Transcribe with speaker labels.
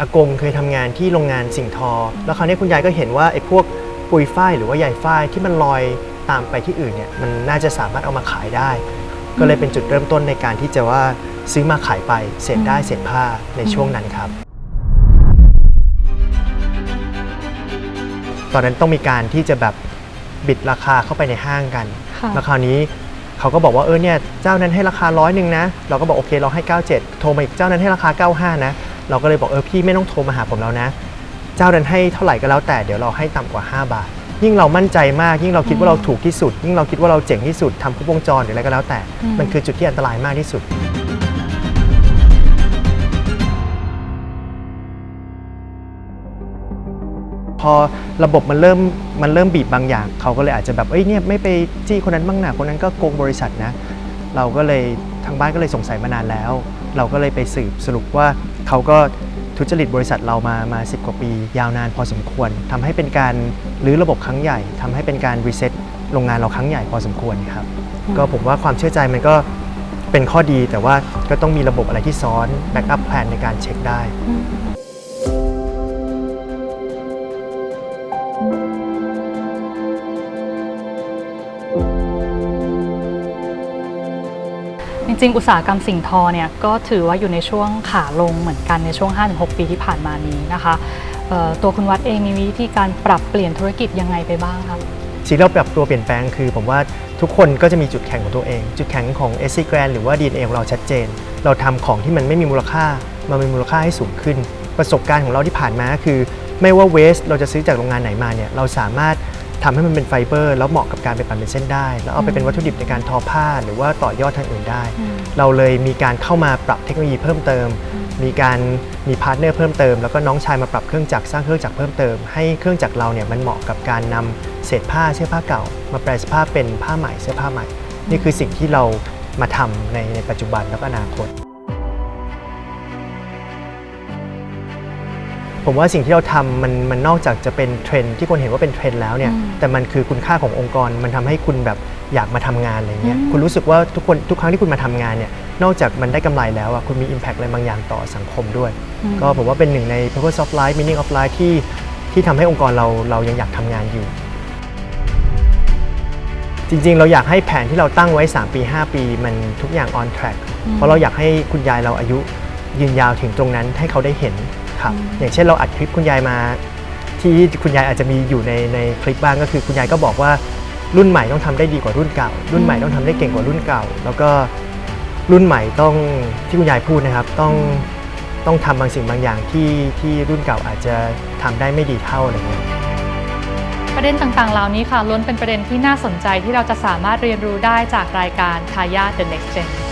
Speaker 1: อากงเคยทำงานที่โรงงานสิ่งทอ แล้วคราวนี้คุณยายก็เห็นว่าไอ้พวกปุยฝ้ายหรือว่าใยฝ้ายที่มันลอยตามไปที่อื่นเนี่ยมันน่าจะสามารถเอามาขายได้ ก็เลยเป็นจุดเริ่มต้นในการที่จะว่าซื้อมาขายไปเศษได้เศษผ้าในช่วงนั้นครับ ตอนนั้นต้องมีการที่จะแบบบิดราคาเข้าไปในห้างกัน
Speaker 2: ค่ะ
Speaker 1: แล้วคราวนี้เขาก็บอกว่าเออเนี่ยเจ้านั้นให้ราคาร้อยหนึ่งนะ เราก็บอกโอเคเราให้ 97 โทรมาอีกเจ้านั้นให้ราคา 95 นะ เราก็เลยบอกเออพี่ไม่ต้องโทรมาหาผมแล้วนะ เจ้านั้นให้เท่าไหร่ก็แล้วแต่เดี๋ยวเราให้ต่ำกว่า 5 บาท ยิ่งเรามั่นใจมากยิ่งเราคิดว่าเราถูกที่สุด ยิ่งเราคิดว่าเราเจ๋งที่สุดทำครบวงจรหรืออะไรก็แล้วแต่
Speaker 2: อืม
Speaker 1: มันคือจุดที่อันตรายมากที่สุด พอระบบมันเริ่มมันเริ่มบีบบางอย่าง เขาก็เลยอาจจะแบบเอ้ยเนี่ยไม่ไปจี้คนนั้นบ้างนะคนนั้นก็โกงบริษัทนะ เราก็เลยทางบ้านก็เลยสงสัยมานานแล้ว เราก็เลยไปสืบสรุปว่าเขาก็ทุจริตบริษัทเรามามา 10 กว่าปี ยาวนานพอสมควรทำให้เป็นการรื้อระบบครั้งใหญ่ทำให้เป็นการรีเซ็ตโรงงานเราครั้งใหญ่พอสมควรครับก็ผมว่าความเชื่อใจมันก็เป็นข้อดีแต่ว่าก็ต้องมีระบบอะไรที่ซ้อนแบ็กอัพแพลนในการเช็คได้
Speaker 2: จริงๆ อุตสาหกรรมสิ่งทอเนี่ยก็ถือว่าอยู่ในช่วงขาลงเหมือนกันในช่วง 5-6 ปีที่ผ่านมานี้นะคะตัวคุณวัดเองมีวิธีการปรับเปลี่ยนธุรกิจยังไงไปบ้างคะ
Speaker 1: สิ่งเราปรับตัวเปลี่ยนแปลงคือ ผมว่าทุกคนก็จะมีจุดแข็งของตัวเอง จุดแข็งของ s c Grand หรือว่า DNA ของเราชัดเจน เราทำของที่มันไม่มีมูลค่ามามีมูลค่าให้สูงขึ้น ประสบการณ์ของเราที่ผ่านมาคือ ไม่ว่าเวสเราจะซื้อจากโรงงานไหนมาเนี่ยเราสามารถ ทำให้มันเป็นไฟเบอร์ แล้วเหมาะกับการไปปั่นเป็นเส้นได้ แล้วเอาไปเป็นวัตถุดิบในการทอผ้าหรือว่าต่อยอดทางอื่นได้ เราเลยมีการเข้ามาปรับเทคโนโลยีเพิ่มเติม มีการมีพาร์ทเนอร์เพิ่มเติม แล้วก็น้องชายมาปรับเครื่องจักรสร้างเครื่องจักรเพิ่มเติม ให้เครื่องจักรเราเนี่ยมันเหมาะกับการนำเศษผ้าเสื้อผ้าเก่า มาแปลสภาพเป็นผ้าใหม่เสื้อผ้าใหม่ นี่คือสิ่งที่เรามาทำในในปัจจุบันแล้วก็อนาคต ผมว่าสิ่งที่เราทำมันมันนอกจากจะเป็นเทรนด์ที่คนเห็นว่าเป็นเทรนด์แล้วเนี่ย
Speaker 2: อืม
Speaker 1: แต่มันคือคุณค่าขององค์กรมันทำให้คุณแบบอยากมาทำงานอะไรเงี้ย
Speaker 2: อืม
Speaker 1: คุณรู้สึกว่าทุกคนทุกครั้งที่คุณมาทำงานเนี่ยนอกจากมันได้กำไรแล้วอะคุณมี Impact อะไรบางอย่างต่อสังคมด้วย
Speaker 2: อืม
Speaker 1: ก็ผมว่าเป็นหนึ่งใน Purpose of Life Meaning of Life ที่ที่ทำให้องค์กรเราเรายังอยากทำงานอยู่ จริงๆ เราอยากให้แผนที่เราตั้งไว้ 3 ปี 5 ปี มันทุกอย่าง on track เพราะเราอยากให้คุณยายเราอายุยืนยาวถึงตรงนั้นให้เขาได้เห็น ครับอย่างเช่นเราอัดคลิปคุณยายมา ที่คุณยายอาจจะมีอยู่ในในคลิปบ้างก็คือคุณยายก็บอกว่ารุ่นใหม่ต้องทำได้ดีกว่ารุ่นเก่า รุ่นใหม่ต้องทำได้เก่งกว่ารุ่นเก่า แล้วก็รุ่นใหม่ต้องที่คุณยายพูดนะครับต้องต้องทำบางสิ่งบางอย่างที่ที่รุ่นเก่าอาจจะทำได้ไม่ดีเท่าอะไรเงี้ย
Speaker 2: ประเด็นต่างๆ เหล่านี้ค่ะล้วนเป็นประเด็นที่น่าสนใจที่เราจะสามารถเรียนรู้ได้จากรายการทายาท The Next Gen